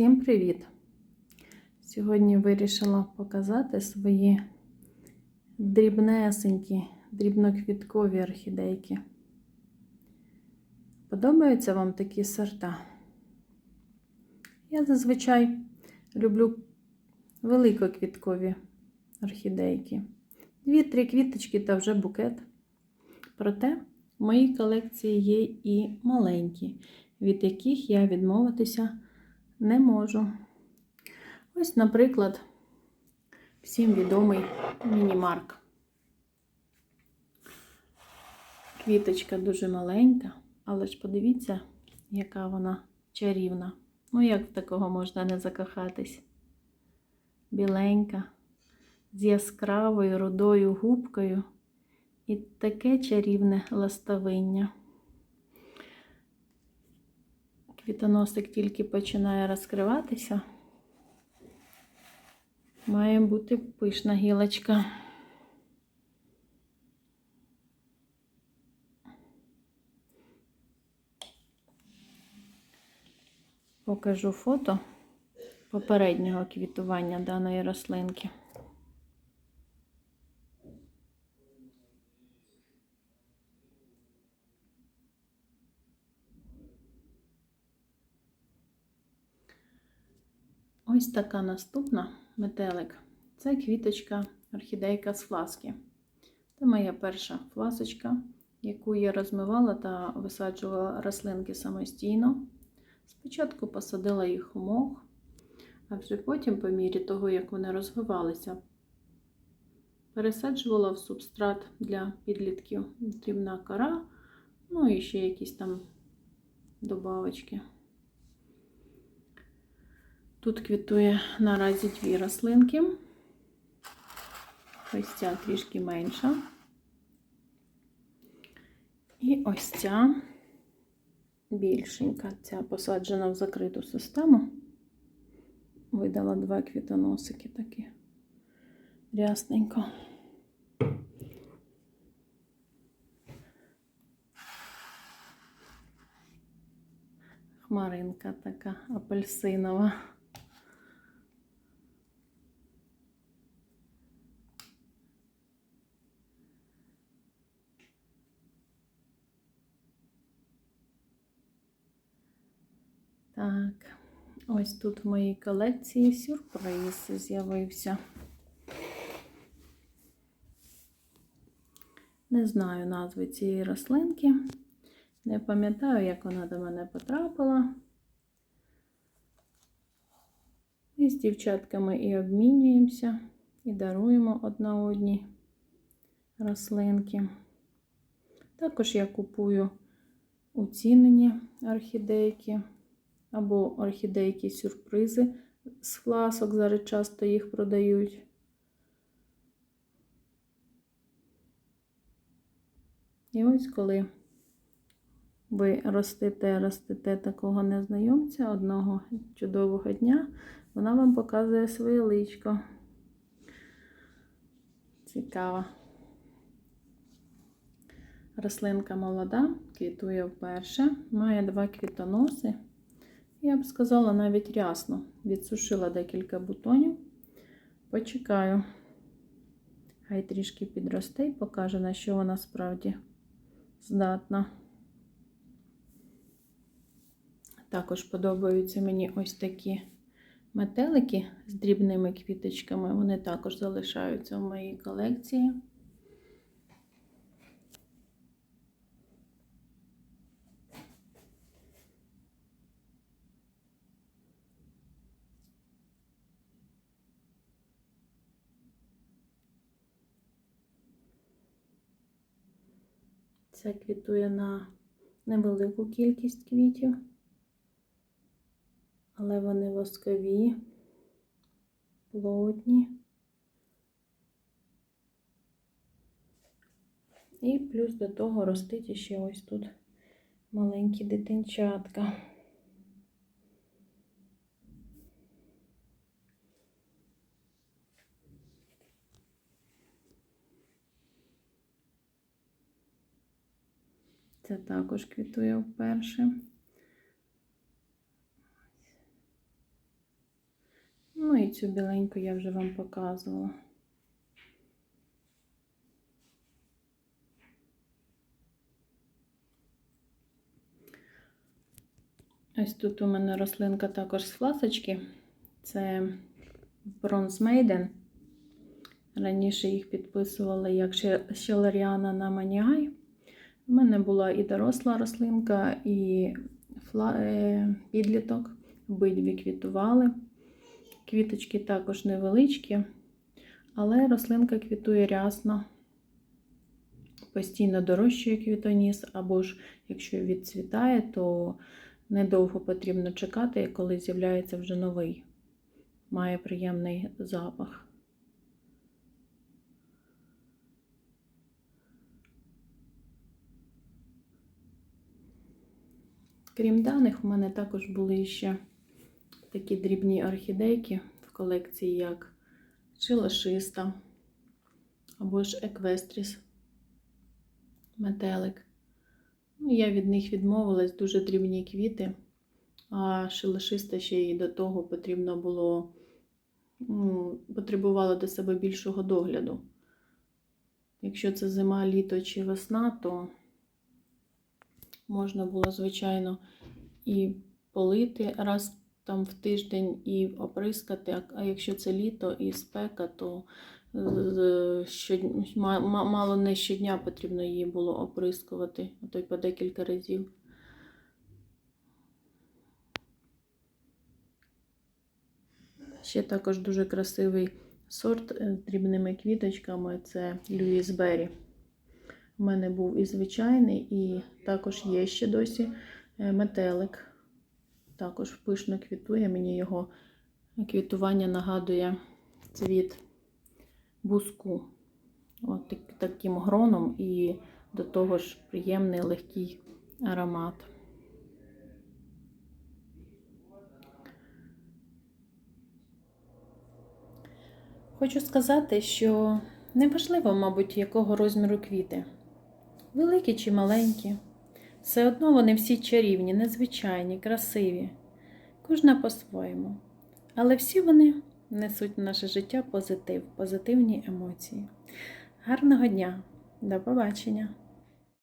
Всім привіт! Сьогодні вирішила показати свої дрібнесенькі, дрібноквіткові орхідейки. Подобаються вам такі сорта? Я зазвичай люблю великоквіткові орхідейки. Дві-три квіточки та вже букет. Проте в моїй колекції є і маленькі, від яких я відмовитися не можу. Ось, наприклад, всім відомий мінімарк. Квіточка дуже маленька, але ж подивіться, яка вона чарівна. Ну, як в такого можна не закохатись? Біленька, з яскравою рудою губкою і таке чарівне ластовиння. Квітоносик тільки починає розкриватися. Має бути пишна гілочка. Покажу фото попереднього квітування даної рослинки. Ось така наступна метелик. Це квіточка орхідейка з фласки. Це моя перша фласочка, яку я розмивала та висаджувала рослинки самостійно. Спочатку посадила їх у мох, а вже потім, по мірі того, як вони розвивалися, пересаджувала в субстрат для підлітків дрібна кора, ну і ще якісь там добавочки. Тут квітує наразі дві рослинки. Ось ця трішки менша. І ось ця більшенька. Ця посаджена в закриту систему. Видала два квітоносики такі рясненько. Хмаринка така апельсинова. Так, ось тут в моїй колекції сюрприз з'явився. Не знаю назви цієї рослинки. Не пам'ятаю, як вона до мене потрапила. І з дівчатками і обмінюємося, і даруємо одна одній рослинки. Також я купую уцінені орхідейки або орхідейки сюрпризи з фласок, зараз часто їх продають. І ось коли ви ростите, ростите такого незнайомця одного чудового дня, вона вам показує своє личко. Цікава. Рослинка молода, квітує вперше, має два квітоноси. Я б сказала, навіть рясно. Відсушила декілька бутонів. Почекаю. Хай трішки підросте і покаже, на що вона справді здатна. Також подобаються мені ось такі метелики з дрібними квіточками. Вони також залишаються в моїй колекції. Це квітує на невелику кількість квітів, але вони воскові, плотні. І плюс до того ростить ще ось тут маленькі дитинчатка. Це також квітує вперше. Ну і цю біленьку я вже вам показувала. Ось тут у мене рослинка також з фласочки. Це Maiden. Раніше їх підписували як Щелеріана на Маніай. У мене була і доросла рослинка, і е, підліток. Обидві квітували. Квіточки також невеличкі, але рослинка квітує рясно, постійно дорощує квітоніс, або ж якщо відцвітає, то недовго потрібно чекати, коли з'являється вже новий. Має приємний запах. Крім даних, у мене також були ще такі дрібні орхідейки в колекції, як шилошиста або ж еквестріс метелик. Ну, я від них відмовилась дуже дрібні квіти, а шилошиста ще й до того потрібно було, ну, потребувала до себе більшого догляду. Якщо це зима, літо чи весна, то можна було, звичайно, і полити раз там в тиждень і оприскати. А якщо це літо і спека, то мало не щодня потрібно її було оприскувати, а то й по декілька разів. Ще також дуже красивий сорт з дрібними квіточками це Льюіс Беррі. У мене був і звичайний, і також є ще досі метелик. Також пишно квітує. Мені його квітування нагадує цвіт буску. От таким гроном і до того ж приємний легкий аромат. Хочу сказати, що неважливо, мабуть, якого розміру квіти. Великі чи маленькі. Все одно вони всі чарівні, незвичайні, красиві, кожна по-своєму. Але всі вони несуть в наше життя позитив, позитивні емоції. Гарного дня, до побачення!